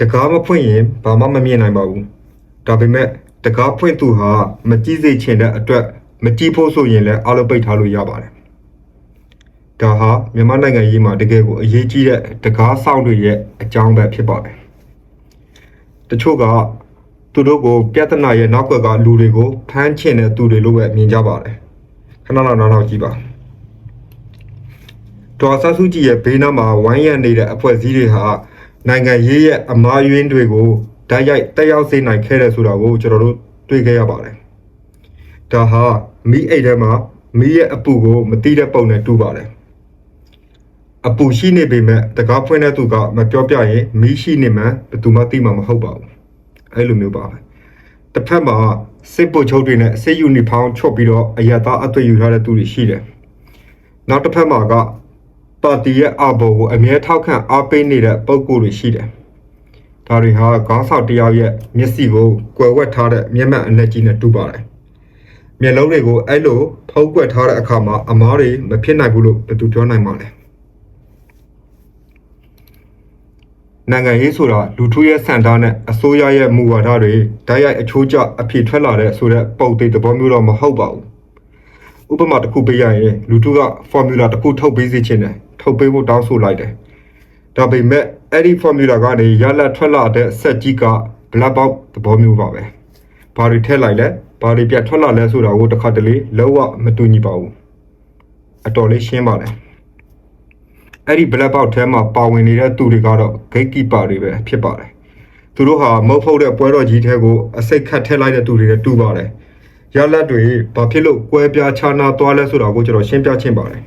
တကားမဖွင့်ရင်ဘာမှမမြင်နိုင်ပါဘူးဒါပေမဲ့တကားဖွင့်သူဟာမကြည့်စေချင်တဲ့အတွက်မကြည့်ဖို့ဆိုရင်လည်းအားလုံးပိတ်ထားလို့ရပါတယ်ဒါဟာမြန်မာနိုင်ငံရေးမှာတကယ်ကိုအရေးကြီးတဲ့တကားဆောင်တွေရဲ့အကြောင်းပဲဖြစ်ပါတယ်တချို့ကသူတို့ကိုပြဿနာရဲ့နောက်ွက်ကလူတွေကိုဖမ်းချင်တဲ့သူတွေလို့ပဲမြင်ကြပါတယ်ခဏလောက်နောက်နောက်ကြည့်ပါဒေါ်ဆဆူကြည်ရဲ့ဘေးနားမှာဝိုင်းရံနေတဲ့အဖွဲ့အစည်းတွေဟာ နိုင်ငံရေးရဲ့အမားယွင်းတွေကိုဓာတ်ရိုက်တက်ရောက်စေနိုင်ခဲ့တယ်ဆိုတာကိုကျွန်တော်တို့တွေ့ခဲ့ရပါတယ်။ဒါဟာမိအိတ်ထဲမှာမိရဲ့အပူကိုမတိတဲ့ပုံနဲ့တူပါတယ်။အပူရှိနေပေမဲ့တကားဖွင့်တဲ့သူကမပြောပြရင်မိရှိနေမှဘယ်သူမှသိမှာမဟုတ်ပါဘူး။အဲ့လိုမျိုးပါပဲ။တစ်ဖက်မှာစစ်ပုတ်ချုပ်တွေနဲ့စစ်ယူနီဖောင်းချွတ်ပြီးတော့အရသာအသွေးယူထားတဲ့သူတွေရှိတယ်။နောက်တစ်ဖက်မှာက ပါတီရဲ့အဘော်ကိုအမြဲထောက်ခံအားပေးနေတဲ့ပုံကိုယ်တွေရှိတယ်။ဒါတွေဟာခေါင်းဆောင်တယောက်ရဲ့မျက်စိကိုကွယ်ဝက်ထားတဲ့မျက်မှန်အနက်ကြီးနဲ့တူပါတယ်။မျက်လုံးတွေကိုအဲ့လိုဖုံးကွယ်ထားတဲ့အခါမှာအမားတွေမဖြစ်နိုင်ဘူးလို့ဘယ်သူပြောနိုင်မှာလဲ။နိုင်ငံရေးဆိုတာလူထုရဲ့စံသားနဲ့အစိုးရရဲ့မူဝါဒတွေဓာတ်ရိုက်အချိုးကျအဖြစ်ထွက်လာတဲ့ဆိုတဲ့ပုံသေးသဘောမျိုးတော့မဟုတ်ပါဘူး။ဥပမာတစ်ခုပေးရရင်လူထုက formula တစ်ခုထုတ်ပေးစေချင်တယ် ထုတ်ပေးဖို့တောင်းဆိုလိုက်တယ်ဒါပေမဲ့အဲ့ဒီ formula ကနေရလဒ်ထွက်လာတဲ့ဆက်ကြီးက black box သဘောမျိုးပါပဲဘာတွေထည့်လိုက်လဲဘာတွေပြတ်ထွက်လာလဲဆိုတာကိုတစ်ခါတလေလုံးဝမတူညီပါဘူးအတော်လေးရှင်းပါတယ်အဲ့ဒီ black box ထဲမှာပါဝင်နေတဲ့သူတွေကတော့ gatekeeper တွေပဲဖြစ်ပါတယ်သူတို့ဟာမဟုတ်ဖို့တဲ့ပွဲတော်ကြီးထဲကိုအစိတ်ခတ်ထည့်လိုက်တဲ့သူတွေနဲ့တူပါတယ်ရလဒ်တွေဘာဖြစ်လို့ကွဲပြားခြားနားသွားလဲဆိုတာကိုကျွန်တော်ရှင်းပြချင်ပါတယ်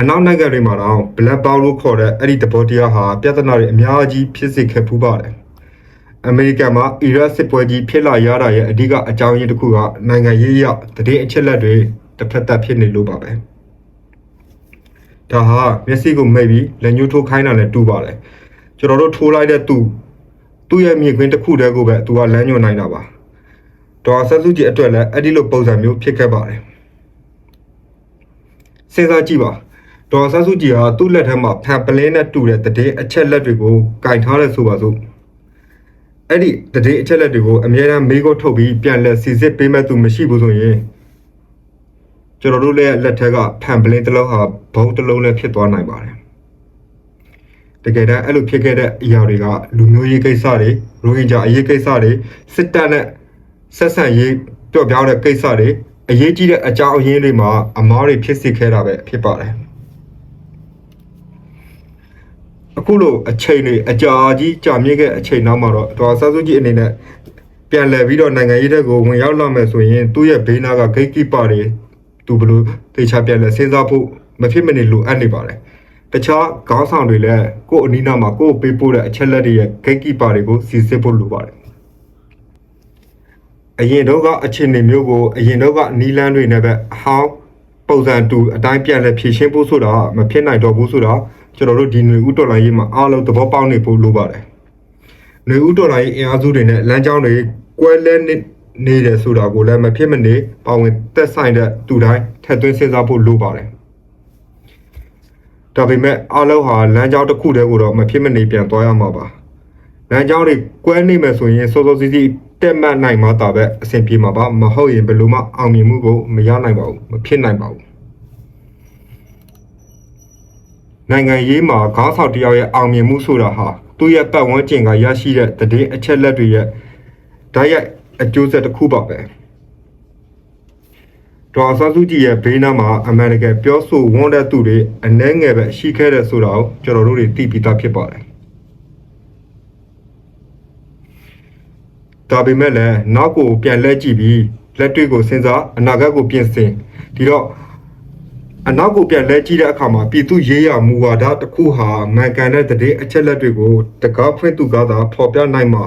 အနောက်နိုင်ငံတွေမှာတော့ black box လို့ခေါ်တဲ့အဲ့ဒီသဘောတရားဟာပြဿနာတွေအများကြီးဖြစ်စေခဲ့ပူးပါတယ်အမေရိကန်မှာအီရတ်စစ်ပွဲကြီးဖြစ်လာရတာရဲ့အဓိကအကြောင်းရင်းတစ်ခုကနိုင်ငံရေးအရတည်အချက်လက်တွေတစ်ဖက်သက်ဖြစ်နေလို့ပါပဲဒါဟာမျက်စိကိုမိတ်ပြီးလက်ညှိုးထိုးခိုင်းတာနဲ့တူပါတယ်ကျွန်တော်တို့ထိုးလိုက်တဲ့သူသူ့ရဲ့မြင်ကွင်းတစ်ခုတည်းကိုပဲသူကလမ်းညွှန်နိုင်တာပါဒေါ်ဆက်စုကြည်အတွက်လည်းအဲ့ဒီလိုပုံစံမျိုးဖြစ်ခဲ့ပါတယ်စဉ်းစားကြည့်ပါ ဒေါ်ဆက်စုကြည်ဟာသူ့လက်ထက်မှာဖန်ပလင်းနဲ့တူတဲ့တည်အချက်လက်တွေကိုကင်ထားတယ်ဆိုပါစို့အဲ့ဒီတည်အချက်လက်တွေကိုအမြဲတမ်းမေးခွန်းထုတ်ပြီးပြန်လက်စီစစ်ပေးမဲ့သူမရှိဘူးဆိုရင်ကျွန်တော်တို့လည်းလက်ထက်ကဖန်ပလင်းတစ်လုံးဟာဘုံတစ်လုံးလည်းဖြစ်သွားနိုင်ပါတယ်တကယ်တမ်းအဲ့လိုဖြစ်ခဲ့တဲ့အရာတွေကလူမျိုးရေးကိစ္စတွေရိုဟင်ဂျာအရေးကိစ္စတွေစစ်တပ်နဲ့ဆက်ဆံရေးပြော့ပြောင်းတဲ့ကိစ္စတွေအရေးကြီးတဲ့အကြောင်းအရင်းတွေမှာအမားတွေဖြစ်စေခဲ့တာပဲဖြစ်ပါတယ် အခုလိုအချိန်တွေအကြာကြီးကြာမြင့်ခဲ့အချိန်နောက်မှာတော့ဒေါ်ဆာစုကြည်အနေနဲ့ပြန်လည်ပြီးတော့နိုင်ငံရေးတဲ့ကိုဝင်ရောက်လာမယ်ဆိုရင်သူ့ရဲ့ဘေးနာက gatekeeper တွေသူဘလို့တေချာပြန်လဲစဉ်းစားဖို့မဖြစ်မနေလိုအပ်နေပါတယ်တခြားခေါင်းဆောင်တွေလည်းကို့အနီးနားမှာကို့ပေးပို့တဲ့အချက်လက်တွေရဲ့ gatekeeper တွေကိုစီစစ်ဖို့လိုပါတယ်အရင်တော့ကအခြေအနေမျိုးကိုအရင်တော့ကနီလန်းတွေနဲ့ပဲအဟောင်းပုံစံတူအတိုင်းပြန်လဲဖြည့်ရှင်းဖို့ဆိုတာမဖြစ်နိုင်တော့ဘူးဆိုတာ ကျွန်တော်တို့ဒီຫນွေဥတော်လိုင်းရေးမှာအားလုံးသဘောပေါက်နေဖို့လိုပါတယ်။ຫນွေဥတော်လိုင်းရေးအင်အားစုတွေနဲ့လမ်းကြောင်းတွေကွဲလဲနေနေတယ်ဆိုတာကိုလည်းမဖြစ်မနေပါဝင်သက်ဆိုင်တဲ့သူတိုင်းထည့်သွင်းစဉ်းစားဖို့လိုပါတယ်။ဒါပေမဲ့အားလုံးဟာလမ်းကြောင်းတစ်ခုတည်းကိုတော့မဖြစ်မနေပြန်သွားရမှာပါ။လမ်းကြောင်းတွေကွဲနေမယ်ဆိုရင်စောစောစီးစီးတက်မှတ်နိုင်မှသာပဲအဆင်ပြေမှာပါမဟုတ်ရင်ဘယ်လိုမှအောင်မြင်မှုကိုမရနိုင်ပါဘူးမဖြစ်နိုင်ပါဘူး နိုင်ငံရေးမှာခေါင်းဆောင်တယောက်ရဲ့အောင်မြင်မှုဆိုတာဟာသူ့ရဲ့ပတ်ဝန်းကျင်ကရရှိတဲ့တည်အချက်လက်တွေရဲ့ဓာတ်ရိုက်အကျိုးဆက်တစ်ခုပါပဲဒေါ်ဆန်းစုကြည်ရဲ့ဘေးနားမှာအမေရိကန်ပြောဆိုဝန်တဲ့သူတွေအနှဲငယ်ပဲရှိခဲ့တဲ့ဆိုတာကိုကျွန်တော်တို့တွေသိပြီးသားဖြစ်ပါတယ်ဒါပေမဲ့လည်းနောက်ကိုပြန်လဲကြည့်ပြီးလက်တွေ့ကိုစဉ်းစားအနာဂတ်ကိုပြင်ဆင်ဒီတော့ အနောက်ကိုပြန်လဲကြည့်တဲ့အခါမှာပြည်သူရေးရမူဝါဒတစ်ခုဟာမှန်ကန်တဲ့တည်အချက်လက်တွေကိုတကားဖွင့်သူကသာဖော်ပြနိုင်မှာ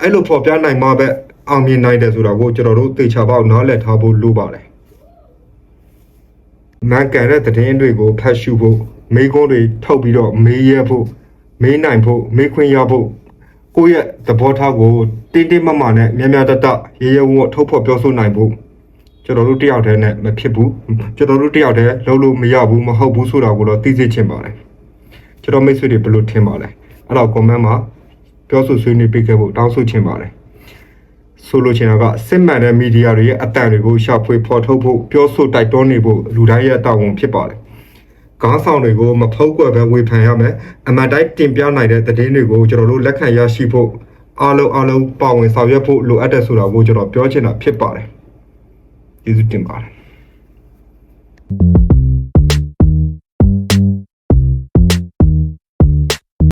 အဲ့လိုဖော်ပြနိုင်မှာပဲအောင်မြင်နိုင်တယ်ဆိုတာကိုကျွန်တော်တို့သေချာပေါက်နားလည်ထားဖို့လိုပါတယ်မှန်ကန်တဲ့တည်င်းတွေကိုဖတ်ရှုဖို့မေးခွန်းတွေထုတ်ပြီးတော့မေးရဖို့မေးနိုင်ဖို့မေးခွင့်ရဖို့ကိုယ့်ရဲ့သဘောထားကိုတင်းတင်းမာမာနဲ့မြန်မြန်တတရေရဝုံထုတ်ဖော်ပြောဆိုနိုင်ဖို့ ကျွန်တော်တို့တယောက်တည်းနဲ့မဖြစ်ဘူးကျွန်တော်တို့တယောက်တည်းလုံးလို့မရဘူးမဟုတ်ဘူးဆိုတာကိုတော့သိစေချင်ပါတယ်ကျွန်တော်မိတ်ဆွေတွေဘယ်လိုထင်ပါလဲအဲ့တော့ comment မှာပြောဆိုဆွေးနွေးပေးခဲ့ဖို့တောင်းဆိုချင်ပါတယ်ဆိုလိုချင်တာကစစ်မှန်တဲ့မီဒီယာတွေရဲ့အတန်တွေကိုရှာဖွေဖော်ထုတ်ဖို့ပြောဆိုတိုက်တွန်းနေဖို့လူတိုင်းရဲ့တာဝန်ဖြစ်ပါတယ်ခေါင်းဆောင်တွေကိုမဖုံးကွယ်ပဲဝေဖန်ရမယ်အမှန်တိုင်းတင်ပြနိုင်တဲ့သတင်းတွေကိုကျွန်တော်တို့လက်ခံရရှိဖို့အားလုံးအားလုံးပါဝင်ဆောင်ရွက်ဖို့လိုအပ်တယ်ဆိုတာကိုကျွန်တော်ပြောချင်တာဖြစ်ပါတယ် ကျေးဇူးတင်ပါတယ်